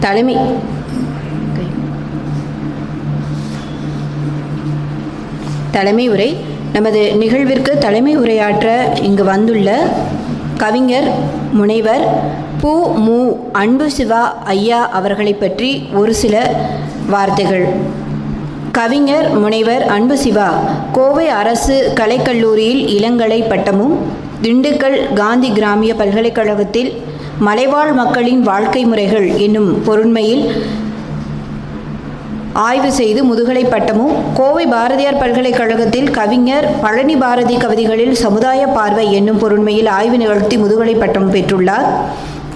தலைமை. தலைமை உரை. நமது நிகழ்விற்கு தலைமை உரையாற்ற இங்கு வந்துள்ள கவிஞர் முனைவர் பு. மு. அன்பு சிவா ஐயா அவர்களை பற்றி ஒரு சில வார்த்தைகள். கவிஞர் முனைவர் அன்பு சிவா கோவை அரசு கலைக்கல்லூரியில் இளங்கலை பட்டமும் திண்டுக்கல் காந்தி கிராமிய பல்கலைக்கழகத்தில் மலைவாழ் மக்களின் வாழ்க்கை முறைகள் என்னும் பொருண்மையில் ஆய்வு செய்து முதுகலை பட்டமும் கோவை பாரதியார் பல்கலைக்கழகத்தில் கவிஞர் பழனி பாரதி கவிதைகளில் சமுதாய பார்வை என்னும் பொருண்மையில் ஆய்வு நிகழ்த்தி முதுகலை பட்டம் பெற்றுள்ளார்.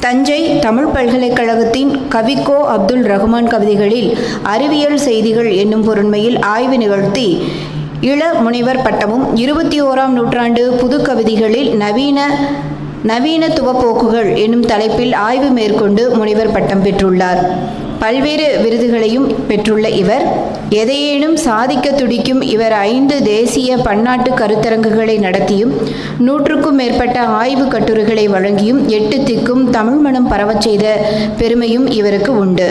தஞ்சை தமிழ் பல்கலைக்கழகத்தின் கவிக்கோ அப்துல் ரஹ்மான் கவிதைகளில் அறிவியல் செய்திகள் என்னும் பொருண்மையில் ஆய்வு நிகழ்த்தி இள முனைவர் பட்டமும் இருபத்தி ஓராம் நூற்றாண்டு புது கவிதைகளில் நவீன நவீனத்துவ போக்குகள் எனும் தலைப்பில் ஆய்வு மேற்கொண்டு முனைவர் பட்டம் பெற்றுள்ளார். பல்வேறு விருதுகளையும் பெற்றுள்ள இவர் எதையேனும் சாதிக்க துடிக்கும் இவர் ஐந்து தேசிய பன்னாட்டு கருத்தரங்குகளை நடத்தியும் நூற்றுக்கும் மேற்பட்ட ஆய்வு கட்டுரைகளை வழங்கியும் எட்டு திக்கும் தமிழ் மனம் பரவச் செய்த பெருமையும் இவருக்கு உண்டு.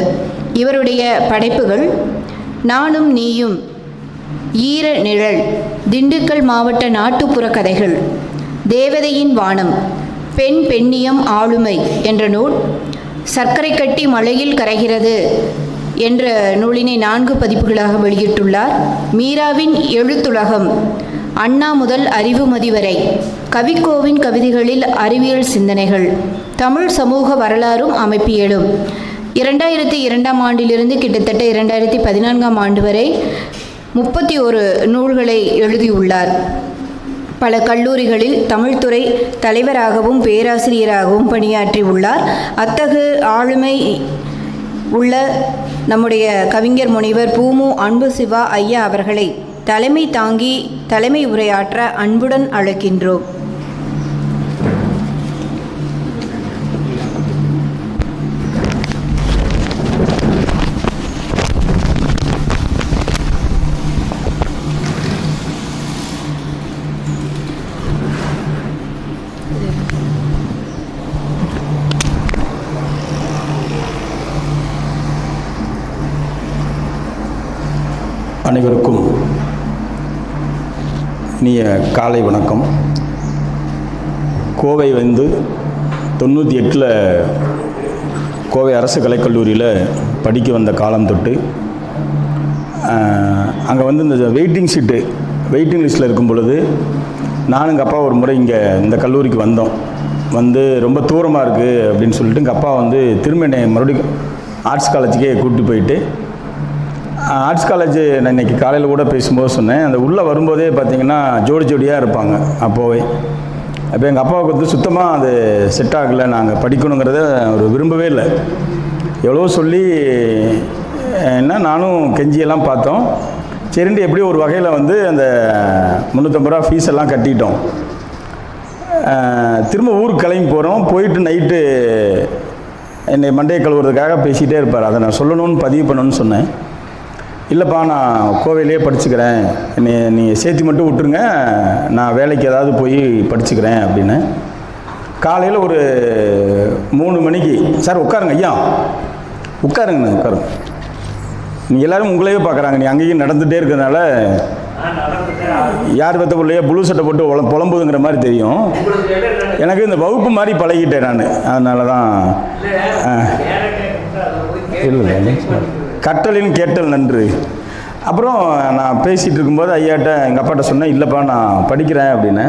இவருடைய படைப்புகள் நானும் நீயும் ஈர நிழல் திண்டுக்கல் மாவட்ட நாட்டுப்புற கதைகள் தேவதையின் வானம் பெண் பெண்ணியம் ஆளுமை என்ற நூல் சர்க்கரை கட்டி மழையில் கரைகிறது என்ற நூலினை நான்கு பதிப்புகளாக வெளியிட்டுள்ளார். மீராவின் எழுத்துலகம் அண்ணா முதல் அறிவுமதி வரை கவிக்கோவின் கவிதைகளில் அறிவியல் சிந்தனைகள் தமிழ் சமூக வரலாறும் அமைப்பியலும். இரண்டாயிரத்தி இரண்டாம் ஆண்டிலிருந்து கிட்டத்தட்ட இரண்டாயிரத்தி பதினான்காம் ஆண்டு வரை முப்பத்தி ஒரு நூல்களை எழுதியுள்ளார். பல கல்லூரிகளில் தமிழ்துறை தலைவராகவும் பேராசிரியராகவும் பணியாற்றி உள்ளார். அத்தகு ஆளுமை உள்ள நம்முடைய கவிஞர் முனைவர் பூமு அன்பு சிவா ஐயா அவர்களை தலைமை தாங்கி தலைமை உரையாற்ற அன்புடன் அழைக்கின்றோம். அனைவருக்கும் இனிய காலை வணக்கம். கோவை வந்து தொண்ணூற்றி எட்டில் கோவை அரசு கலைக்கல்லூரியில் படிக்க வந்த காலம் தொட்டு அங்கே வந்து இந்த வெயிட்டிங் ஷீட்டு வெயிட்டிங் லிஸ்ட்டில் இருக்கும் பொழுது நானும் எங்கள் அப்பா ஒரு முறை இங்கே இந்த கல்லூரிக்கு வந்தோம். வந்து ரொம்ப தூரமாக இருக்குது அப்படின்னு சொல்லிட்டு எங்கள் அப்பா வந்து திரும்ப என்னை மறுபடியும் ஆர்ட்ஸ் காலேஜுக்கே கூப்பிட்டு போயிட்டு ஆர்ட்ஸ் காலேஜ் நான் இன்னைக்கு காலையில் கூட பேசும்போது சொன்னேன். அந்த உள்ளே வரும்போதே பார்த்தீங்கன்னா ஜோடி ஜோடியாக இருப்பாங்க அப்போவே. அப்போ எங்கள் அப்பாவுக்கு வந்து சுத்தமாக அது செட் ஆகலை நாங்கள் படிக்கணுங்கிறத அவர் விரும்பவே இல்லை. எவ்வளோ சொல்லி என்ன நானும் கெஞ்சியெல்லாம் பார்த்தோம். சரிண்டு எப்படியோ ஒரு வகையில் வந்து அந்த முந்நூற்றம்பது ரூபா ஃபீஸ் எல்லாம் கட்டிட்டோம். திரும்ப ஊருக்கு கிளம்பி போகிறோம் போயிட்டு நைட்டு என்னை மண்டையை கழுவுறதுக்காக பேசிகிட்டே இருப்பார். அதை நான் சொல்லணும்னு பதிவு பண்ணணும்னு சொன்னேன். இல்லைப்பா நான் கோவையிலே படிச்சுக்கிறேன். என்னை நீங்கள் சேர்த்து மட்டும் விட்டுருங்க. நான் வேலைக்கு ஏதாவது போய் படிச்சுக்கிறேன் அப்படின்னு. காலையில் ஒரு மூணு மணிக்கு சார் உட்காருங்க ஐயா. உட்காருங்கண்ணா உட்காருங்க. நீங்கள் எல்லோரும் உங்களையே பார்க்குறாங்க. நீ அங்கேயும் நடந்துகிட்டே இருக்கிறதுனால யார் பெற்ற ப்ளூ புழு சட்டை போட்டு உழ புலம்புதுங்கிற மாதிரி தெரியும். எனக்கு இந்த வகுப்பு மாதிரி பழகிட்டேன் நான். அதனால தான் இல்லை. கட்டலின் கேட்டல் நன்று. அப்புறம் நான் பேசிகிட்டு இருக்கும்போது ஐயாட்ட எங்கள் அப்பாட்ட சொன்னேன் இல்லைப்பா நான் படிக்கிறேன் அப்படின்னு.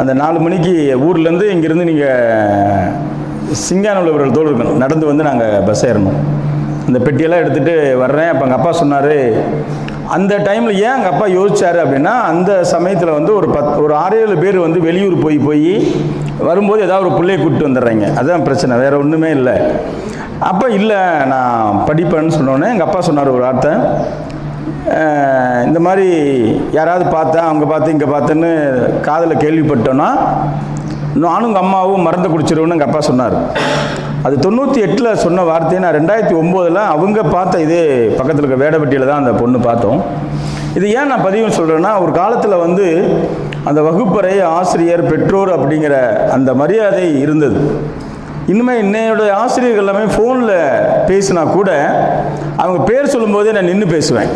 அந்த நாலு மணிக்கு ஊர்லேருந்து இங்கேருந்து நீங்கள் சிங்கானூர் தோல் இருக்கணும் நடந்து வந்து நாங்கள் பஸ் ஏறணும். அந்த பெட்டியெல்லாம் எடுத்துகிட்டு வர்றேன். அப்போ எங்கள் அப்பா சொன்னார் அந்த டைமில் ஏன் எங்கள் அப்பா யோசித்தார் அப்படின்னா அந்த சமயத்தில் வந்து ஒரு பத் ஒரு ஆறு ஏழு பேர் வந்து வெளியூர் போய் போய் வரும்போது ஏதாவது ஒரு பிள்ளையை கூப்பிட்டு வந்துடுறாங்க. அதுதான் பிரச்சனை வேறு ஒன்றுமே இல்லை. அப்போ இல்லை நான் படிப்பேன்னு சொன்னோன்னே எங்கள் அப்பா சொன்னார் ஒரு வார்த்தை. இந்த மாதிரி யாராவது பார்த்தேன் அவங்க பார்த்து இங்கே பார்த்தேன்னு காதில் கேள்விப்பட்டோன்னா நானும் உங்கள் அம்மாவும் மறந்து குடிச்சிருவோன்னு எங்கள் அப்பா சொன்னார். அது தொண்ணூற்றி எட்டில் சொன்ன வார்த்தையை நான் ரெண்டாயிரத்தி ஒம்போதில் அவங்க பார்த்த இதே பக்கத்தில் இருக்க வேடப்பட்டியில் தான் அந்த பொண்ணு பார்த்தோம். இது ஏன் நான் பதிவு சொல்கிறேன்னா ஒரு காலத்தில் வந்து அந்த வகுப்பறை ஆசிரியர் பெற்றோர் அப்படிங்கிற அந்த மரியாதை இருந்தது. இன்னுமே என்னுடைய ஆசிரியர்கள் எல்லாமே ஃபோனில் பேசினா கூட அவங்க பேர் சொல்லும்போதே நான் நின்று பேசுவேன்.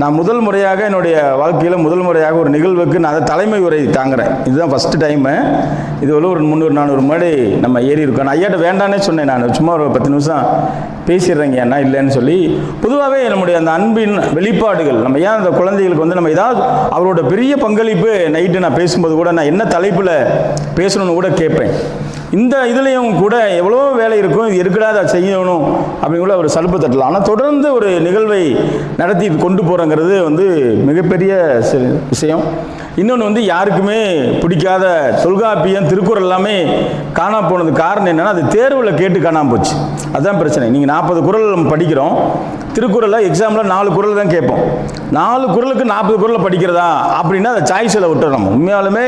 நான் முதல் முறையாக என்னுடைய வாழ்க்கையில் முதல் முறையாக ஒரு நிகழ்வுக்கு நான் அதை தலைமை உரை தாங்குறேன். இதுதான் ஃபஸ்ட்டு டைமு இது ஒரு முந்நூறு நானூறு மாடி நம்ம ஏறி இருக்கோம். நான் ஐயாட்ட வேண்டானே சொன்னேன் நான். சும்மா ஒரு பத்து நிமிஷம் பேசிடுறேங்க ஏன்னா இல்லைன்னு சொல்லி. பொதுவாகவே நம்முடைய அந்த அன்பின் வெளிப்பாடுகள் நம்ம ஏன் அந்த குழந்தைகளுக்கு வந்து நம்ம ஏதாவது அவரோட பெரிய பங்களிப்பு நைட்டு நான் பேசும்போது கூட நான் என்ன தலைப்பில் பேசணும்னு கூட கேட்பேன். இந்த இதுலேயும் கூட எவ்வளோ வேலை இருக்கும் இது இருக்குடா அதை செய்யணும் அப்படின்னு கூட ஒரு சலுப்பு தட்டலாம். ஆனால் தொடர்ந்து ஒரு நிகழ்வை நடத்தி கொண்டு போகிறோங்கிறது வந்து மிகப்பெரிய விஷயம். இன்னொன்று வந்து யாருக்குமே பிடிக்காத தொல்காப்பியம் திருக்குறள் எல்லாமே காணாம போனது காரணம் என்னென்னா அது தேர்வில் கேட்டு காணாமல் போச்சு. அதுதான் பிரச்சனை. நீங்கள் நாற்பது குறள் நம்ம படிக்கிறோம். திருக்குறளில் எக்ஸாமில் நாலு குரல் தான் கேட்போம். நாலு குறளுக்கு நாற்பது குரலை படிக்கிறதா? அப்படின்னா அதை சாய்ஸில் விட்டுறோம் உண்மையாலுமே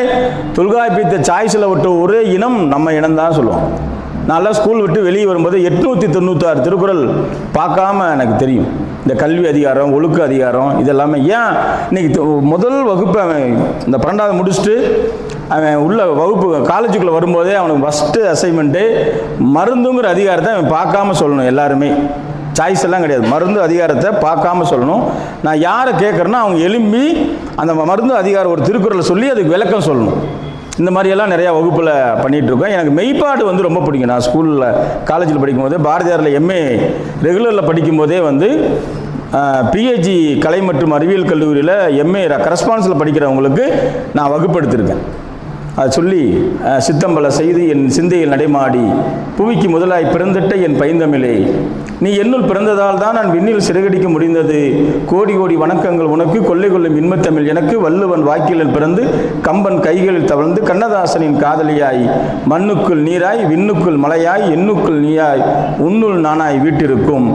தொல்காப்பியத்தை சாய்ஸில் விட்ட ஒரே இனம் நம்ம இனம் தான் சொல்லுவோம். நல்லா ஸ்கூல் விட்டு வெளியே வரும்போது எட்நூற்றி தொண்ணூத்தாறு திருக்குறள் பார்க்காம எனக்கு தெரியும். இந்த கல்வி அதிகாரம் ஒழுக்க அதிகாரம் இதெல்லாமே ஏன் இன்னைக்கு முதல் வகுப்பு அவன் இந்த பன்னெண்டாவது முடிச்சுட்டு அவன் உள்ள வகுப்பு காலேஜுக்குள்ளே வரும்போதே அவனுக்கு ஃபஸ்ட்டு அசைன்மெண்ட்டு மருந்துங்கிற அதிகாரத்தை அவன் பார்க்காம சொல்லணும் எல்லாருமே. சாய்ஸ் எல்லாம் கிடையாது. மருந்து அதிகாரத்தை பார்க்காம சொல்லணும். நான் யாரை கேட்குறேன்னா அவங்க எழும்பி அந்த மருந்து அதிகாரம் ஒரு திருக்குறளை சொல்லி அதுக்கு விளக்கம் சொல்லணும். இந்த மாதிரியெல்லாம் நிறையா வகுப்பில் பண்ணிகிட்டு இருக்கோம். எனக்கு மெய்ப்பாடு வந்து ரொம்ப பிடிக்கும். நான் ஸ்கூலில் காலேஜில் படிக்கும்போதே பாரதியாரில் எம்ஏ ரெகுலரில் படிக்கும்போதே வந்து பிஹெச்சி கலை மற்றும் அறிவியல் கல்லூரியில் எம்ஏ கரஸ்பான்ஸில் படிக்கிறவங்களுக்கு நான் வகுப்படுத்திருக்கேன். சொல்லி சித்தம்பல செய்து என் சிந்தையில் நடைமாடி புவிக்கு முதலாய் பிறந்திட்ட என் பைந்தமிழே நீ என்னுள் பிறந்ததால் தான் நான் விண்ணில் சிறகடிக்க முடிந்தது. கோடி கோடி வணக்கங்கள் உனக்கு கொள்ளை கொள்ளும் இன்பத்தமிழ் எனக்கு வள்ளுவன் வாக்கிலில் பிறந்து கம்பன் கைகளில் தவழ்ந்து கண்ணதாசனின் காதலியாய் மண்ணுக்குள் நீராய் விண்ணுக்குள் மலையாய் எண்ணுக்குள் நீயாய் உன்னுள் நானாய் வீட்டிருக்கும்.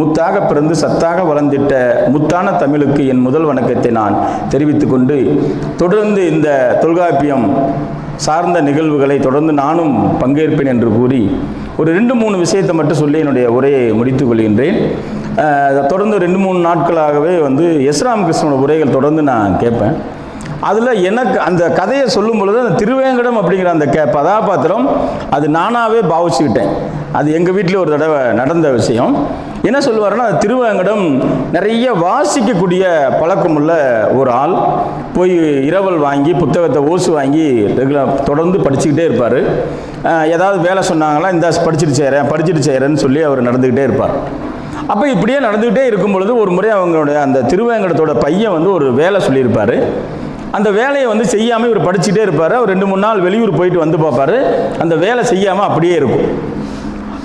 முத்தாக பிறந்து சத்தாக வளர்ந்திட்ட முத்தான தமிழுக்கு என் முதல் வணக்கத்தை நான் தெரிவித்துக்கொண்டு தொடர்ந்து இந்த தொல்காப்பியம் சார்ந்த நிகழ்வுகளை தொடர்ந்து நானும் பங்கேற்பேன் என்று கூறி ஒரு ரெண்டு மூணு விஷயத்தை மட்டும் சொல்லி என்னுடைய உரையை முடித்துக் கொள்கின்றேன். தொடர்ந்து ரெண்டு மூணு நாட்களாகவே வந்து எஸ் ராமகிருஷ்ணனோட உரைகள் தொடர்ந்து நான் கேட்பேன். அதில் எனக்கு அந்த கதையை சொல்லும் பொழுது அந்த திருவேங்கடம் அப்படிங்கிற அந்த கே கதாபாத்திரம் அது நானாகவே பாவிச்சுக்கிட்டேன். அது எங்கள் வீட்டில் ஒரு தடவை நடந்த விஷயம். என்ன சொல்லுவாருன்னா அது திருவேங்கடம் நிறைய வாசிக்கக்கூடிய பழக்கமுள்ள ஒரு ஆள். போய் இரவல் வாங்கி புத்தகத்தை ஓசு வாங்கி ரெகுலர் தொடர்ந்து படிச்சுக்கிட்டே இருப்பார். ஏதாவது வேலை சொன்னாங்களா இந்த படிச்சுட்டு செய்கிறேன் படிச்சுட்டு செய்கிறேன்னு சொல்லி அவர் நடந்துக்கிட்டே இருப்பார். அப்போ இப்படியே நடந்துக்கிட்டே இருக்கும் பொழுது ஒரு முறை அவங்களுடைய அந்த திருவேங்கடத்தோட பையன் வந்து ஒரு வேலை சொல்லியிருப்பார். அந்த வேலையை வந்து செய்யாமல் இவர் படிச்சுட்டே இருப்பார். அவர் ரெண்டு மூணு நாள் வெளியூர் போயிட்டு வந்து பார்ப்பாரு. அந்த வேலை செய்யாமல் அப்படியே இருக்கும்.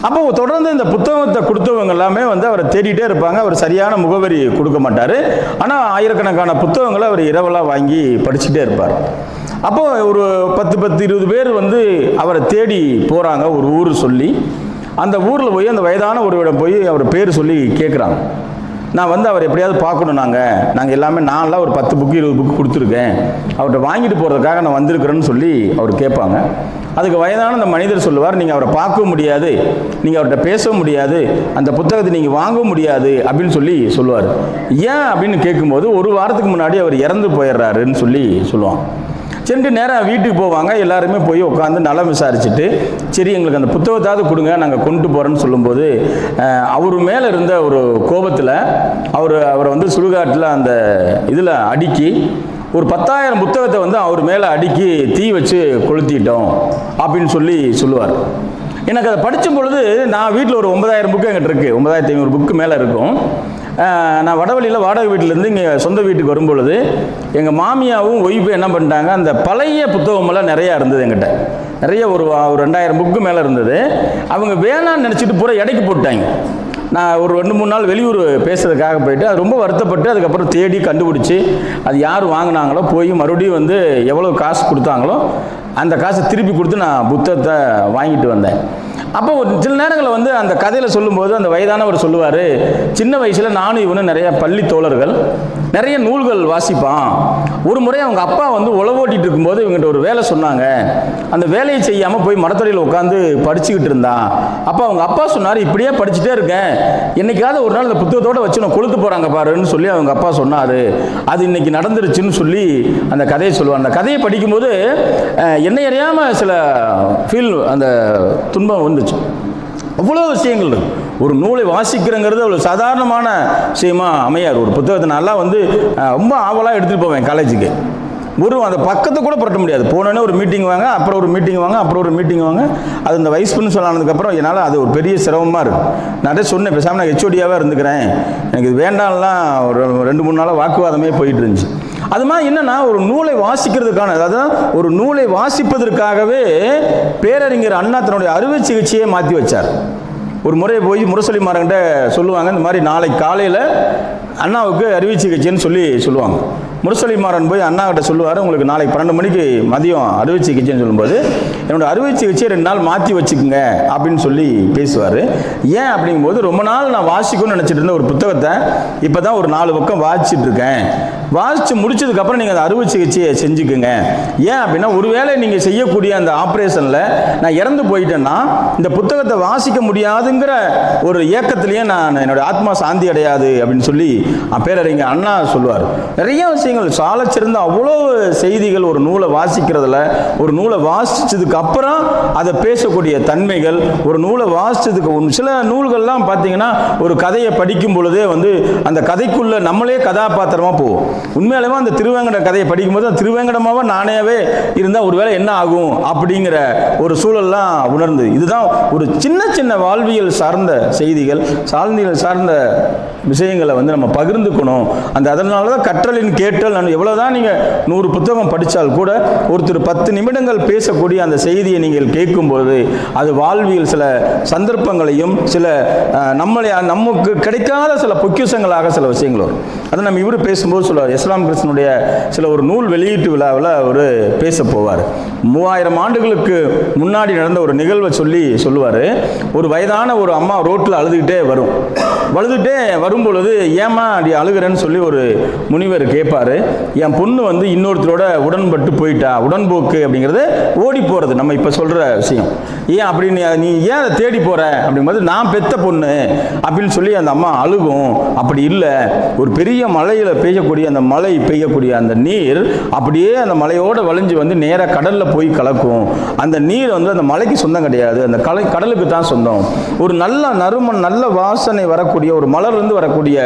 அப்போ தொடர்ந்து இந்த புத்தகத்தை கொடுத்தவங்க எல்லாமே வந்து அவரை தேடிட்டே இருப்பாங்க. அவர் சரியான முகவரி கொடுக்க மாட்டார். ஆனால் ஆயிரக்கணக்கான புத்தகங்களை அவர் இரவலாக வாங்கி படிச்சுட்டே இருப்பார். அப்போ ஒரு பத்து பத்து இருபது பேர் வந்து அவரை தேடி போகிறாங்க ஒரு ஊர் சொல்லி. அந்த ஊரில் போய் அந்த வயதான ஒருவிடம் போய் அவர் பேர் சொல்லி கேட்குறாங்க நான் வந்து அவர் எப்படியாவது பார்க்கணும் நாங்கள் நாங்கள் எல்லாமே நான்லாம் ஒரு பத்து புக்கு இருபது புக்கு கொடுத்துருக்கேன். அவர்கிட்ட வாங்கிட்டு போகிறதுக்காக நான் வந்திருக்கிறேன்னு சொல்லி அவர் கேட்பாங்க. அதுக்கு வயதான அந்த மனிதர் சொல்லுவார் நீங்கள் அவரை பார்க்க முடியாது. நீங்கள் அவர்கிட்ட பேச முடியாது. அந்த புத்தகத்தை நீங்கள் வாங்க முடியாது. அப்படின்னு சொல்லி சொல்லுவார். ஏன் அப்படின்னு கேட்கும்போது ஒரு வாரத்துக்கு முன்னாடி அவர் இறந்து போயிடுறாருன்னு சொல்லி சொல்லுவான் சென்று நேராக வீட்டுக்கு போவாங்க. எல்லாருமே போய் உட்காந்து நலம் விசாரிச்சுட்டு சரி எங்களுக்கு அந்த புத்தகத்தாவது கொடுங்க நாங்கள் கொண்டு போகிறோன்னு சொல்லும்போது அவர் மேலே இருந்த ஒரு கோபத்தில் அவர் அவரை வந்து சுடுகாட்டில் அந்த இதில் அடுக்கி ஒரு பத்தாயிரம் புத்தகத்தை வந்து அவர் மேலே அடுக்கி தீ வச்சு கொளுத்திட்டோம் அப்படின்னு சொல்லி சொல்லுவார். எனக்கு அதை படித்த பொழுது நான் வீட்டில் ஒரு ஒன்பதாயிரம் புக்கு எங்கிட்ட இருக்குது ஒன்பதாயிரத்தி ஐநூறு புக்கு மேலே இருக்கும். நான் வடவழியில் வாடகை வீட்டிலேருந்து இங்கே சொந்த வீட்டுக்கு வரும்பொழுது எங்கள் மாமியாவும் ஒய்ப்பு என்ன பண்ணிட்டாங்க அந்த பழைய புத்தகமெல்லாம் நிறையா இருந்தது எங்கிட்ட நிறைய ஒரு ஒரு ரெண்டாயிரம் புக்கு மேலே இருந்தது. அவங்க வேணான்னு நினச்சிட்டு பூரா இடைக்கு போட்டாங்க நான் ஒரு ரெண்டு மூணு நாள் வெளியூர் பேசுறதுக்காக போயிட்டு அது ரொம்ப வருத்தப்பட்டு அதுக்கப்புறம் தேடி கண்டுபிடிச்சி அது யார் வாங்கினாங்களோ போய் மறுபடியும் வந்து எவ்வளோ காசு கொடுத்தாங்களோ அந்த காசை திருப்பி கொடுத்து நான் புத்தகத்தை வாங்கிட்டு வந்தேன். அப்போ ஒரு சில நேரங்களில் வந்து அந்த கதையில் சொல்லும்போது அந்த வயதானவர் சொல்லுவார் சின்ன வயசில் நானும் இவனும் நிறைய பள்ளி தோழர்கள் நிறைய நூல்கள் வாசிப்பான். ஒரு முறை அவங்க அப்பா வந்து உழவோட்டிகிட்டு இருக்கும்போது இவங்ககிட்ட ஒரு வேலை சொன்னாங்க. அந்த வேலையை செய்யாமல் போய் மரத்தடியில் உட்காந்து படிச்சுக்கிட்டு இருந்தான். அப்போ அவங்க அப்பா சொன்னார் இப்படியே படிச்சுட்டே இருக்கேன். என்னைக்காவது ஒரு நாள் இந்த புத்தகத்தோட வச்சு நான் கொளுத்து போகிறாங்க பாருன்னு சொல்லி அவங்க அப்பா சொன்னார். அது இன்னைக்கு நடந்துருச்சுன்னு சொல்லி அந்த கதையை சொல்லுவாங்க. அந்த கதையை படிக்கும்போது என்னை அறியாமல் சில ஃபீல் அந்த துன்பம் வந்துச்சு. அவ்வளோ விஷயங்கள் இருக்கு. ஒரு நூலை வாசிக்கிறங்கிறது அவ்வளோ சாதாரணமான விஷயமா அமையாது. ஒரு புத்தகத்தை நல்லா வந்து ரொம்ப ஆவலாக எடுத்துகிட்டு போவேன் காலேஜுக்கு ஒரு அந்த பக்கத்தை கூட புரட்ட முடியாது. போனோடனே ஒரு மீட்டிங் வாங்க அப்புறம் ஒரு மீட்டிங் வாங்க அப்புறம் ஒரு மீட்டிங் வாங்க. அது இந்த வைஸ் பிரின்சிபல் ஆனதுக்கப்புறம் என்னால் அது ஒரு பெரிய சிரமமாக இருக்குது நிறைய சொன்னேன் பேசாமல் நான் ஹெச்ஓடியாகவே இருந்துக்கிறேன். எனக்கு இது வேண்டாம்லாம் ஒரு ரெண்டு மூணு நாளாக வாக்குவாதமே போயிட்டு இருந்துச்சு. அது மாதிரி என்னன்னா ஒரு நூலை வாசிக்கிறதுக்கான அதாவது ஒரு நூலை வாசிப்பதற்காகவே பேரறிஞர் அண்ணா தன்னுடைய அறுவை சிகிச்சையை மாற்றி வச்சார். ஒரு முறை போய் முரசொலி மாறங்கிட்ட சொல்லுவாங்க இந்த மாதிரி நாளை காலையில் அண்ணாவுக்கு அறுவை சிகிச்சைன்னு சொல்லி சொல்லுவாங்க. முரசொலி மாறன் போய் அண்ணாக்கிட்ட சொல்லுவார் உங்களுக்கு நாளைக்கு பன்னெண்டு மணிக்கு மதியம் அறுவை சிகிச்சைன்னு சொல்லும்போது என்னோட அறுவை சிகிச்சையை ரெண்டு நாள் மாற்றி வச்சுக்கோங்க அப்படின்னு சொல்லி பேசுவார். ஏன் அப்படிங்கும்போது ரொம்ப நாள் நான் வாசிக்கணும்னு நினச்சிட்டு இருந்த ஒரு புத்தகத்தை இப்போ தான் ஒரு நாலு பக்கம் வாசிச்சுட்டு இருக்கேன். வாசித்து முடிச்சதுக்கப்புறம் நீங்கள் அந்த அறுவை சிகிச்சையை செஞ்சுக்குங்க. ஏன் அப்படின்னா ஒருவேளை நீங்கள் செய்யக்கூடிய அந்த ஆப்ரேஷனில் நான் இறந்து போயிட்டேன்னா இந்த புத்தகத்தை வாசிக்க முடியாதுங்கிற ஒரு ஏக்கத்திலேயே நான் என்னோட ஆத்மா சாந்தி அடையாது அப்படின்னு சொல்லி அஹ், பேரறிஞர் அண்ணா சொல்லுவார். நிறைய விஷயங்கள் சாலச்சிறந்த அவ்வளோ செய்திகள் ஒரு நூலை வாசிக்கிறதுல ஒரு நூலை வாசித்ததுக்கு அப்புறம் அதை பேசக்கூடிய தன்மைகள் ஒரு நூலை வாசித்ததுக்கு சில நூல்கள்லாம் பார்த்தீங்கன்னா ஒரு கதையை படிக்கும் பொழுதே வந்து அந்த கதைக்குள்ளே நம்மளே கதாபாத்திரமாக போவோம். உண்மையாலுமே அந்த திருவேங்கட கதையை படிக்கும்போது அந்த திருவேங்கடமாக நானேவே இருந்தால் ஒருவேளை என்ன ஆகும் அப்படிங்கிற ஒரு சூழல்லாம் உணர்ந்தது. இதுதான் ஒரு சின்ன சின்ன வாழ்வியல் சார்ந்த செய்திகள் சார்ந்தியல் சார்ந்த விஷயங்களை வந்து நம்ம பகிர்ந்துக்கணும். அந்த அதனால தான் கற்றலின் கேட்டல் நான் எவ்வளோதான் நீங்கள் நூறு புத்தகம் படித்தால் கூட ஒருத்தர் பத்து நிமிடங்கள் பேசக்கூடிய அந்த செய்தியை நீங்கள் கேட்கும்போது அது வாழ்வியல் சில சந்தர்ப்பங்களையும் சில நம்மளைய நம்மளை நமக்கு கிடைக்காத சில பொக்கிஷங்களாக சில விஷயங்கள் வரும். அதை நம்ம இவர் பேசும்போது சொல்லுவார் இஸ்லாம் கிருஷ்ணனுடைய சில ஒரு நூல் வெளியீட்டு விழாவில் அவர் பேச போவார். மூவாயிரம் ஆண்டுகளுக்கு முன்னாடி நடந்த ஒரு நிகழ்வை சொல்லி சொல்லுவார். ஒரு வயதான ஒரு அம்மா ரோட்டில் அழுதுகிட்டே வரும். அழுதுகிட்டே வரும்பொழுது ஏமா அப்படி அழுகிறேன்னு சொல்லி ஒரு முனிவர் கேட்பாரு என் பொண்ணு வந்து இன்னொருத்தரோட உடன்பட்டு போயிட்டா உடன்போக்கு அப்படிங்கிறது ஓடி போகிறது நம்ம இப்போ சொல்கிற விஷயம். ஏன் அப்படின்னு நீ ஏன் அதை தேடி போகிற அப்படிங்கும்போது நான் பெத்த பொண்ணு. அப்படின்னு சொல்லி அந்த அம்மா அழுகும். அப்படி இல்லை. ஒரு பெரிய மலையில் பெய்யக்கூடிய அந்த மழை பெய்யக்கூடிய அந்த நீர் அப்படியே அந்த மலையோடு வழிஞ்சு வந்து நேராக கடலில் போய் கலக்கும். அந்த நீர் வந்து அந்த மலைக்கு சொந்தம் கிடையாது. அந்த கலை கடலுக்கு தான் சொந்தம். ஒரு நல்ல நறுமண் நல்ல வாசனை வரக்கூடிய ஒரு மலர்லேருந்து வரக்கூடிய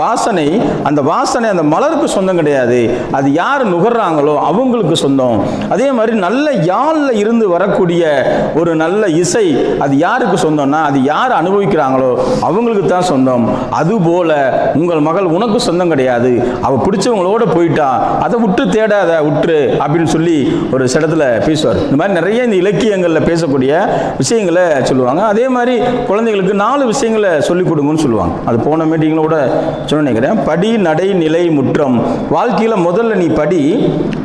வாசனை அந்த வாசனை அந்த மலருக்கு சொந்தம் கிடையாது. அது யார் நுகர்றாங்களோ அவங்களுக்கு சொந்தம். அதே மாதிரி நல்ல யாழில் இருந்து வரக்கூடிய ஒரு நல்ல இசை அது யாருக்கு சொந்தம்னா அது யார் அனுபவிக்கிறாங்களோ அவங்களுக்கு தான் சொந்தம். அதுபோல உங்கள் மகள் உனக்கு சொந்தம் கிடையாது. அவ பிடிச்சவங்களோட போயிட்டா அதை விட்டு தேடாத விட்டுரு அப்படின்னு சொல்லி ஒரு இடத்துல பேசுவார். இந்த மாதிரி நிறைய இந்த இலக்கியங்களில் பேசக்கூடிய விஷயங்களை சொல்லுவாங்க. அதே மாதிரி குழந்தைகளுக்கு நாலு விஷயங்களை சொல்லிக் கொடுங்கன்னு சொல்லுவாங்க. அது போனமே மீட்டிங்கில் கூட சொன்ன நினைக்கிறேன் படி நடை நிலை முற்றம். வாழ்க்கையில் முதல்ல நீ படி.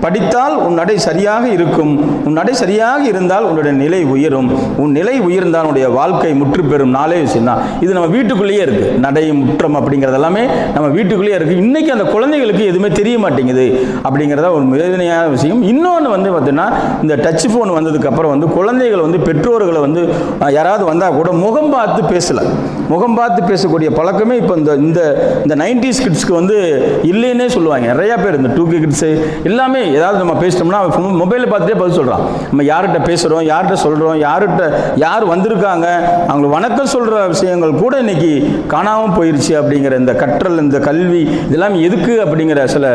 படித்தால் உன் நடை சரியாக இருக்கும். உன் நடை சரியாக இருந்தால் உன்னுடைய நிலை உயரும். உன் நிலை உயர்ந்தால் உன்னுடைய வாழ்க்கை முற்று பெறும். நாளே விஷயம் தான் இது நம்ம வீட்டுக்குள்ளேயே இருக்குது நடை முற்றம் அப்படிங்கிறது எல்லாமே நம்ம வீட்டுக்குள்ளேயே இருக்குது இன்றைக்கி அந்த குழந்தைகளுக்கு எதுவுமே தெரிய மாட்டேங்குது அப்படிங்கிறத ஒரு வேதனையான விஷயம். இன்னொன்று வந்து பார்த்தீங்கன்னா இந்த டச் ஃபோன் வந்ததுக்கப்புறம் வந்து குழந்தைகள் வந்து பெற்றோர்களை வந்து யாராவது வந்தால் கூட முகம் பார்த்து பேசலை. முகம் பார்த்து பேசக்கூடிய பழக்கமே இப்போ இந்த இந்த இந்த நைன்டிஸ் கிட்ஸ்க்கு வந்து இல்லைன்னே சொல்லுவாங்க. நிறையா பேர் இந்த டூ கே கிட்ஸு எல்லாமே ஏதாவது நம்ம பேசிட்டோம்னா அவன் மொபைலில் பார்த்துட்டே பதில் சொல்கிறான் நம்ம யார்கிட்ட பேசுகிறோம் யார்கிட்ட சொல்கிறோம் யார்கிட்ட யார் வந்திருக்காங்க அவங்களுக்கு வணக்கம் சொல்கிற விஷயங்கள் கூட இன்னைக்கு காணாமல் போயிடுச்சு அப்படிங்கிற இந்த கற்றல் இந்த கல்வி இதெல்லாம் எதுக்கு அப்படிங்கிற சில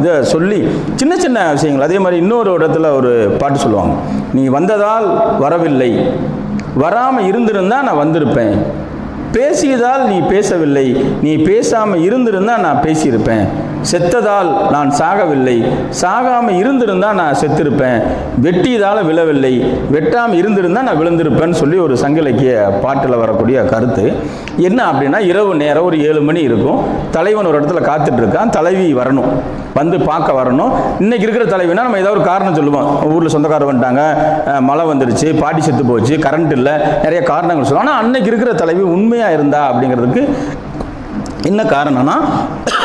இதை சொல்லி சின்ன சின்ன விஷயங்கள். அதே மாதிரி இன்னொரு இடத்துல ஒரு பாட்டு சொல்லுவாங்க. நீ வந்ததால் வரவில்லை. வராமல் இருந்திருந்தால் நான் வந்திருப்பேன். பேசியதால் நீ பேசவில்லை. நீ பேசாமல் இருந்திருந்தால் நான் பேசியிருப்பேன். செத்ததால் நான் சாகவில்லை. சாகாமல் இருந்திருந்தால் நான் செத்திருப்பேன். வெட்டியதால் விழவில்லை. வெட்டாமல் இருந்திருந்தால் நான் விழுந்திருப்பேன்னு சொல்லி ஒரு சங்கிலக்கிய பாட்டில் வரக்கூடிய கருத்து. என்ன அப்படின்னா இரவு நேரம் ஒரு ஏழு மணி இருக்கும். தலைவன் ஒரு இடத்துல காத்துட்ருக்கான். தலைவி வரணும். வந்து பார்க்க வரணும். இன்றைக்கி இருக்கிற தலைவினா நம்ம ஏதாவது ஒரு காரணம் சொல்லுவோம். ஊரில் சொந்தக்காரர் வந்துட்டாங்க. மழை வந்துருச்சு. பாட்டி செத்து போச்சு. கரண்ட் இல்லை. நிறைய காரணங்கள் சொல்லுவோம். ஆனால் அன்னைக்கு இருக்கிற தலைவி உண்மையாக இருந்தா அப்படிங்கிறதுக்கு என்ன காரணம்னா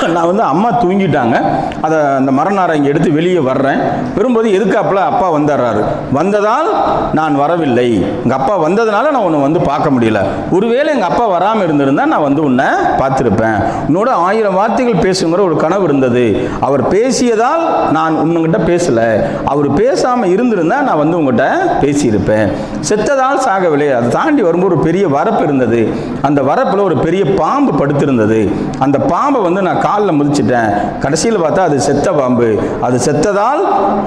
நான் வந்து அம்மா தூங்கிட்டாங்க. அதை அந்த மரநாரை இங்கே எடுத்து வெளியே வர்றேன். வரும்போது எதுக்காப்புல அப்பா வந்துடுறாரு வந்ததால் நான் வரவில்லை. எங்கள் அப்பா வந்ததுனால நான் உன்னை வந்து பார்க்க முடியல. ஒருவேளை எங்கள் அப்பா வராமல் இருந்திருந்தா நான் வந்து உன்னை பார்த்துருப்பேன். உன்னோட ஆயிரம் வார்த்தைகள் பேசுங்கிற ஒரு கனவு இருந்தது. அவர் பேசியதால் நான் உன்னுங்கிட்ட பேசலை. அவர் பேசாமல் இருந்திருந்தால் நான் வந்து உங்ககிட்ட பேசியிருப்பேன். செத்ததால் சாகவில்லை. அதை தாண்டி வரும்போது ஒரு பெரிய வரப்பு இருந்தது. அந்த வரப்பில் ஒரு பெரிய பாம்பு படுத்திருந்தது. அந்த பாம்பை வந்து நான் காலில் முதிச்சிட்டேன் கடைசியில் பார்த்தா அது செத்த பாம்பு. அது செத்ததால்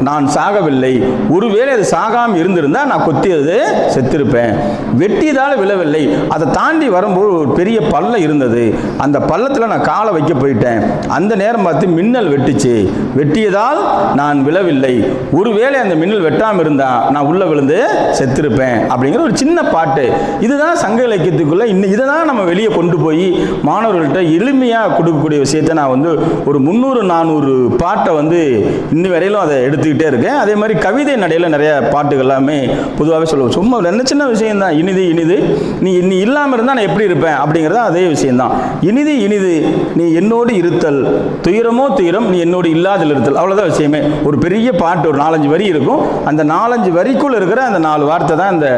நான் சாகவில்லை. ஒருவேளை அது சாகாமல் இருந்திருந்தால் நான் கொத்தியது செத்திருப்பேன். வெட்டியதால் விழவில்லை. அதை தாண்டி வரும்போது ஒரு பெரிய பள்ளம் இருந்தது. அந்த பள்ளத்தில் நான் காலை வைக்க போயிட்டேன். அந்த நேரம் பார்த்து மின்னல் வெட்டுச்சு. வெட்டியதால் நான் விழவில்லை. ஒருவேளை அந்த மின்னல் வெட்டாமல் இருந்தால் நான் உள்ளே விழுந்து செத்திருப்பேன் அப்படிங்கிற ஒரு சின்ன பாட்டு. இதுதான் சங்க இலக்கியத்துக்குள்ளே இன்னும் இதை தான் நம்ம வெளியே கொண்டு போய் மாணவர்கள்ட்ட எளிமையாக கொடுக்கக்கூடிய விஷயத்தை நான் வந்து ஒரு முந்நூறு நானூறு பாட்டை வந்து இன்னி வரையிலும் அதை எடுத்துக்கிட்டே இருக்கேன். அதே மாதிரி கவிதை நடையில் நிறைய பாட்டுகள் எல்லாமே பொதுவாகவே சொல்லுவோம். சும்மா என்ன சின்ன விஷயம்தான். இனிது இனிது. நீ இனி இல்லாமல் இருந்தால் நான் எப்படி இருப்பேன்? அப்படிங்கிறது அதே விஷயம்தான். இனிது இனிது. நீ என்னோடு இருத்தல். துயரமோ துயரம் நீ என்னோடு இல்லாதல் இருத்தல். அவ்வளோதான் விஷயமே. ஒரு பெரிய பாட்டு ஒரு நாலஞ்சு வரி இருக்கும். அந்த நாலஞ்சு வரிக்குள் இருக்கிற அந்த நாலு வார்த்தை தான் இந்த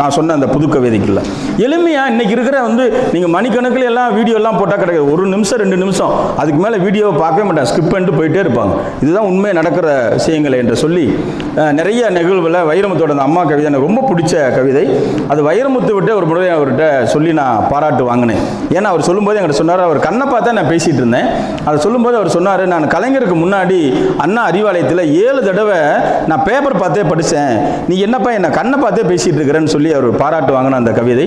நான் சொன்ன அந்த புது கவிதைக்குள்ள. எளிமையாக இன்னைக்கு இருக்கிற வந்து நீங்கள் மணிக்கணக்கில் எல்லாம் வீடியோ எல்லாம் போட்டால் கிடையாது ஒரு நிமிஷம் ரெண்டு நிமிஷம். அதுக்கு மேலே வீடியோவை பார்க்கவே மாட்டேன் ஸ்கிப் பண்ணிட்டு போயிட்டே இருப்பாங்க. இதுதான் உண்மை நடக்கிற விஷயங்கள் என்று சொல்லி நிறைய நிகழ்வில் வைரமுத்தோட அந்த அம்மா கவிதை எனக்கு ரொம்ப பிடிச்ச கவிதை. அது வைரமுத்து விட்டு ஒரு முறை அவர்கிட்ட சொல்லி நான் பாராட்டு வாங்கினேன். ஏன்னா அவர் சொல்லும்போது என்கிட்ட சொன்னார் அவர் கண்ணை பார்த்தா நான் பேசிகிட்டு இருந்தேன். அதை சொல்லும்போது அவர் சொன்னார் நான் கலைஞருக்கு முன்னாடி அண்ணா அறிவாலயத்தில் ஏழு தடவை நான் பேப்பர் பார்த்தே படித்தேன் நீ என்னப்பா என்ன கண்ணை பார்த்தே பேசிகிட்டு இருக்கிறேன்னு சொல்லி அவர் பாராட்டு வாங்கின அந்த கவிதை.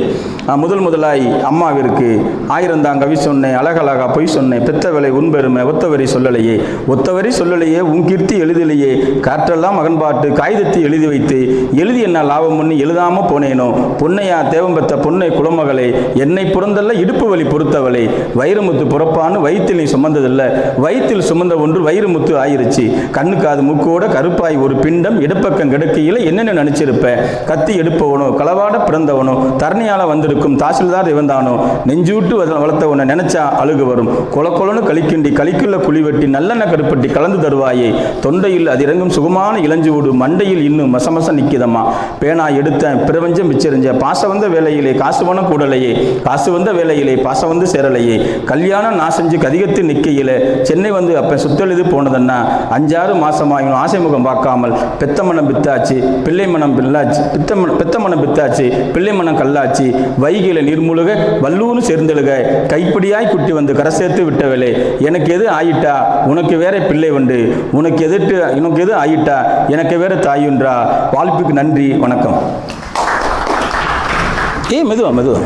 முதல் முதலாய் அம்மாவிற்கு ஆயிரம் தான் கவி சொன்னேன் அழகழகா பொய் சொன்னேன் பெத்தவளை உன்பெருமை ஒத்தவரி சொல்லலையே. ஒத்தவரி சொல்லலையே உன் கீர்த்தி எழுதலையே. காற்றெல்லாம் மகன்பாட்டு காகிதத்தை எழுதி வைத்து எழுதி என்ன லாபம் பண்ணி எழுதாம போனேனோ? பொன்னையா தேவம் பெத்த பொன்னை குலமகளே என்னை புறந்தல்ல இடுப்பு வலி பொறுத்தவளை. வைரமுத்து புறப்பான்னு வயிற்றில் நீ சுமந்ததில்ல. வயிற்றில் சுமந்த ஒன்று வைரமுத்து ஆயிருச்சு. கண்ணு காது மூக்கோட கருப்பாய் ஒரு பிண்டம் இடப்பக்கம் கிடக்கையில் என்னென்ன நினைச்சிருப்ப? கத்தி எடுப்பவனோ களவாட பிறந்தவனோ தரணியால வந்திருக்கும் தாசில்தார் இவந்தானோ நெஞ்சூட்டு வள- வளர்த்தவனை நினைச்சா அழுகு வரும். கொல கொலன்னு கலிக்கிண்டி கலிக்குள்ள குழி வெட்டி நல்லெண்ணெய் கருப்பட்டி கலந்து தருவாயே. தொண்டையில் அது இறங்கும் சுகமான இளஞ்சூடு மண்டையில் இன்னும் மசமச நிக்கிதம்மா. பேனா எடுத்தேன் பிரபஞ்சம் விச்சரிஞ்ச பாச வந்த வேலையிலே காசு பணம் கூடலையே. காசு வந்த வேலையிலே பாசம் வந்து சேரலையே. கல்யாணம் நான் செஞ்சு கதிகத்து நிக்கையில சென்னை வந்து அப்ப சுத்தெழுது போனதன்னா? அஞ்சாறு மாசமா இவன் ஆசை முகம் பார்க்காமல் பெத்த மனம் பித்தாச்சு பிள்ளை மனம் பிள்ளாச்சு பித்த மனம் பெத்த மனம் பித்தாச்சு பிள்ளை மனம் கல்லாச்சு. வைகையில் நீர்முழுக வல்லூன்னு சேர்ந்தெழுக. குட்டியாய் குட்டி வந்து கரை சேர்த்து விட்டவளே எனக்கு எது ஆயிட்டா? உனக்கு வேற பிள்ளை உண்டு. உனக்கு எதிர்த்து உனக்கு எது ஆயிட்டா? எனக்கு வேற தாயுன்றா வாழ்ப்புக்கு நன்றி வணக்கம். ஏ மெதுவா மெதுவா.